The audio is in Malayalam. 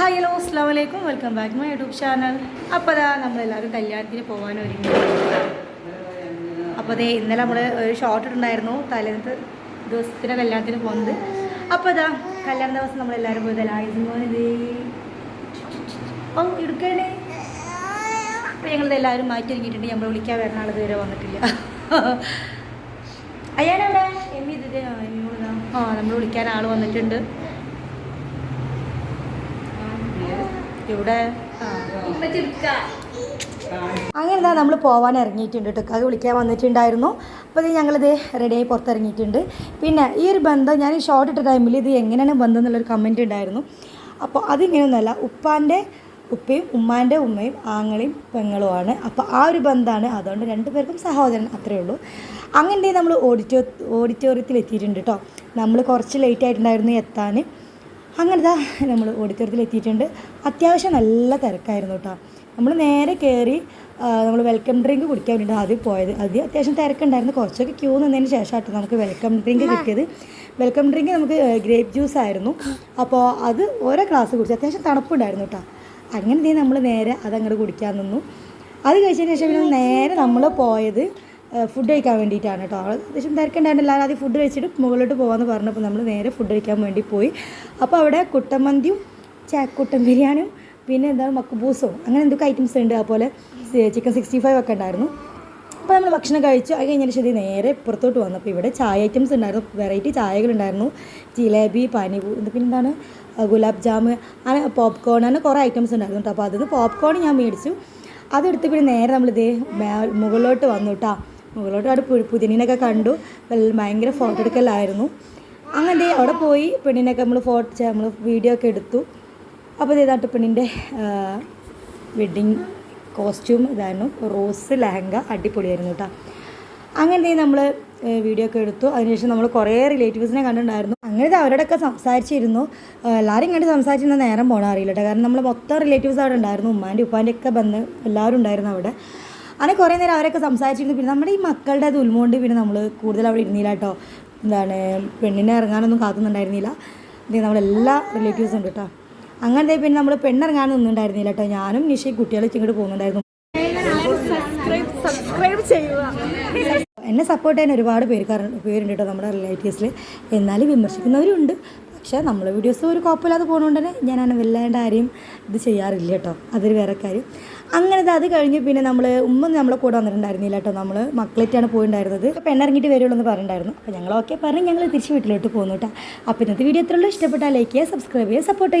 ഹായ് ഹലോ അസ്ലാം വലൈക്കും welcome back my YouTube channel അപ്പോൾ അതാ നമ്മളെല്ലാവരും കല്യാണത്തിന് പോകാൻ ഒരുങ്ങി അപ്പോൾ അതേ ഇന്നലെ നമ്മൾ ഒരു ഷോർട്ട് ഇട്ടുണ്ടായിരുന്നു. തലേന്ന് ദിവസത്തിന് കല്യാണത്തിന് പോകുന്നത് അപ്പോൾ അതാ കല്യാണ ദിവസം നമ്മളെല്ലാവരും പോയത് ലായുമോനിത് ഓ എടുക്കണേ അപ്പോൾ ഞങ്ങളിത് മാറ്റി ഒരുക്കിയിട്ടുണ്ട്. നമ്മൾ വിളിക്കാൻ വരുന്ന ആൾ ഇതുവരെ വന്നിട്ടില്ല. അയ്യാനവിടെ എമ്മി ഇതിന്റെ ആ നമ്മൾ വിളിക്കാൻ ആൾ വന്നിട്ടുണ്ട്. ഇവിടെ? അങ്ങനെ എന്താ നമ്മൾ പോകാൻ ഇറങ്ങിയിട്ടുണ്ട് ടുക്കാക്ക് വിളിക്കാൻ വന്നിട്ടുണ്ടായിരുന്നു. അപ്പോൾ ഇത് ഞങ്ങളിത് റെഡിയായി പുറത്തിറങ്ങിയിട്ടുണ്ട്. പിന്നെ ഈ ഒരു ബന്ധം ഞാൻ ഈ ഷോർട്ട് ഇട്ട ടൈമിൽ ഇത് എങ്ങനെയാണ് ബന്ധം എന്നുള്ളൊരു കമന്റ് ഉണ്ടായിരുന്നു. അപ്പോൾ അതിങ്ങനെയൊന്നുമല്ല ഉപ്പാന്റെ ഉപ്പയും ഉമ്മാന്റെ ഉമ്മയും ആങ്ങളെയും പെങ്ങളുമാണ് അപ്പോൾ ആ ഒരു ബന്ധമാണ്. അതുകൊണ്ട് രണ്ടുപേർക്കും സഹോദരൻ അത്രയേ ഉള്ളൂ. അങ്ങനെ നമ്മൾ ഓഡിറ്റോ ഓഡിറ്റോറിയത്തിൽ എത്തിയിട്ടുണ്ട് കേട്ടോ. നമ്മൾ കുറച്ച് ലേറ്റ് ആയിട്ടുണ്ടായിരുന്നു എത്താൻ. അങ്ങനത്തെ നമ്മൾ ഓഡിറ്റോറിയത്തിൽ എത്തിയിട്ടുണ്ട്. അത്യാവശ്യം നല്ല തിരക്കായിരുന്നു കേട്ടോ. നമ്മൾ നേരെ കയറി നമ്മൾ വെൽക്കം ഡ്രിങ്ക് കുടിക്കാൻ വേണ്ടിയിട്ട് ആദ്യം പോയത്. അത് അത്യാവശ്യം തിരക്കുണ്ടായിരുന്നു. കുറച്ചൊക്കെ ക്യൂ നിന്നതിന് ശേഷമായിട്ട് നമുക്ക് വെൽക്കം ഡ്രിങ്ക് കിട്ടിയത്. വെൽക്കം ഡ്രിങ്ക് നമുക്ക് ഗ്രേപ്പ് ജ്യൂസ് ആയിരുന്നു. അപ്പോൾ അത് ഓരോ ഗ്ലാസ് കുടിച്ചു അത്യാവശ്യം തണുപ്പുണ്ടായിരുന്നു കേട്ടോ. അങ്ങനെ നമ്മൾ നേരെ അതങ്ങോട്ട് കുടിക്കാൻ നിന്നു. അത് കഴിച്ചതിന് ശേഷം പിന്നെ നേരെ നമ്മൾ പോയത് ഫുഡ് കഴിക്കാൻ വേണ്ടിയിട്ടാണ് കേട്ടോ. അവൾ അത്യാവശ്യം തിരക്കുണ്ടായിരുന്നു എല്ലാവരും ആദ്യം ഫുഡ് കഴിച്ചിട്ട് മുകളിലോട്ട് പോകാമെന്ന് പറഞ്ഞപ്പോൾ നമ്മൾ നേരെ ഫുഡ് കഴിക്കാൻ വേണ്ടി പോയി. അപ്പോൾ അവിടെ കുട്ടമന്തിയും ചാക്കുട്ടൻ ബിരിയാണിയും പിന്നെ എന്താണ് മക്കുബൂസോ അങ്ങനെ എന്തൊക്കെ ഐറ്റംസ് ഉണ്ട് അതുപോലെ ചിക്കൻ സിക്സ്റ്റി ഫൈവ് ഒക്കെ ഉണ്ടായിരുന്നു. അപ്പോൾ നമ്മൾ ഭക്ഷണം കഴിച്ചു. അത് കഴിഞ്ഞതിന് ശരി നേരെ പുറത്തോട്ട് വന്നു. അപ്പോൾ ഇവിടെ ചായ ഐറ്റംസ് ഉണ്ടായിരുന്നു. വെറൈറ്റി ചായകളുണ്ടായിരുന്നു ജിലേബി പാനിപൂ പിന്നെ എന്താണ് ഗുലാബ് ജാമ് അങ്ങനെ പോപ്കോൺ അങ്ങനെ കുറേ ഐറ്റംസ് ഉണ്ടായിരുന്നു കേട്ടോ. അപ്പോൾ അതിന് പോപ്കോൺ ഞാൻ മേടിച്ചു. അതെടുത്ത് പിന്നെ നേരെ നമ്മളിത് മുകളിലോട്ട് വന്നു കേട്ടോ. മുകളിലോട്ട് അവിടെ പുതിനീനൊക്കെ കണ്ടു. ഭയങ്കര ഫോട്ടോ എടുക്കലായിരുന്നു. അങ്ങനെ അവിടെ പോയി പെണ്ണിനൊക്കെ നമ്മൾ ഫോട്ടോ നമ്മൾ വീഡിയോ ഒക്കെ എടുത്തു. അപ്പോൾ ഇതായിട്ട് പെണ്ണിന്റെ വെഡ്ഡിങ് കോസ്റ്റ്യൂം ഇതായിരുന്നു. റോസ് ലഹങ്ക അടിപൊളിയായിരുന്നു കേട്ടോ അങ്ങനെ നമ്മൾ വീഡിയോ ഒക്കെ എടുത്തു. അതിനുശേഷം നമ്മൾ കുറേ റിലേറ്റീവ്സിനെ കണ്ടിട്ടുണ്ടായിരുന്നു. അങ്ങനെ അവരോടൊക്കെ സംസാരിച്ചിരുന്നു. എല്ലാവരും കണ്ട് സംസാരിച്ചിരുന്ന നേരം പോകണം അറിയില്ല കാരണം നമ്മൾ മൊത്തം റിലേറ്റീവ്സ് അവിടെ ഉണ്ടായിരുന്നു. ഉമ്മാന്റെ ഉപ്പാന്റെ ഒക്കെ ബന്ധം എല്ലാവരും ഉണ്ടായിരുന്നു അവിടെ. അങ്ങനെ കുറേ നേരം അവരൊക്കെ സംസാരിച്ചിരുന്നു. പിന്നെ നമ്മുടെ ഈ മക്കളുടെ അത് പിന്നെ നമ്മൾ കൂടുതൽ അവിടെ ഇരുന്നില്ല കേട്ടോ. എന്താണ് പെണ്ണിനെ ഇറങ്ങാനൊന്നും കാത്തുന്നുണ്ടായിരുന്നില്ല നമ്മളെല്ലാ റിലേറ്റീവ്സും ഉണ്ട് കേട്ടോ. അങ്ങനത്തെ പിന്നെ നമ്മൾ പെണ്ണിറങ്ങാൻ നിന്നുണ്ടായിരുന്നില്ല കേട്ടോ. ഞാനും നിഷയും കുട്ടികളെ ഇങ്ങോട്ട് പോകുന്നുണ്ടായിരുന്നു. എന്നെ സപ്പോർട്ട് ചെയ്യാൻ ഒരുപാട് പേര് പേരുണ്ട് കേട്ടോ നമ്മുടെ റിലേറ്റീവ്സിൽ എന്നാലും വിമർശിക്കുന്നവരുണ്ട്. പക്ഷേ നമ്മളെ വീഡിയോസ് ഒരു കുഴപ്പമില്ലാതെ പോകുന്നതുകൊണ്ട് തന്നെ ഞാൻ അങ്ങനെ വല്ലാണ്ട് ആരെയും ഇത് ചെയ്യാറില്ല കേട്ടോ. അതൊരു വേറെ കാര്യം. അങ്ങനത്തെ അത് കഴിഞ്ഞ് പിന്നെ നമ്മൾ ഉമ്മ നമ്മളെ കൂടെ വന്നിട്ടുണ്ടായിരുന്നില്ല കേട്ടോ നമ്മൾ മക്കളേറ്റാണ് പോയിട്ടുണ്ടായിരുന്നത് പെണ്ണിറങ്ങിയിട്ട് വരുള്ളൂ എന്ന് പറഞ്ഞിട്ടുണ്ടായിരുന്നു. അപ്പോൾ ഞങ്ങൾ ഓക്കെ പറഞ്ഞ് ഞങ്ങൾ തിരിച്ച് വീട്ടിലോട്ട് പോകുന്നു കേട്ടോ. അപ്പോൾ ഇന്നത്തെ വീഡിയോ എത്രയുള്ളൂ ഇഷ്ടപ്പെട്ടാൽ ലൈക്ക് ചെയ്യുക സബ്സ്ക്രൈബ് ചെയ്യുക സപ്പോർട്ട് ചെയ്യുക.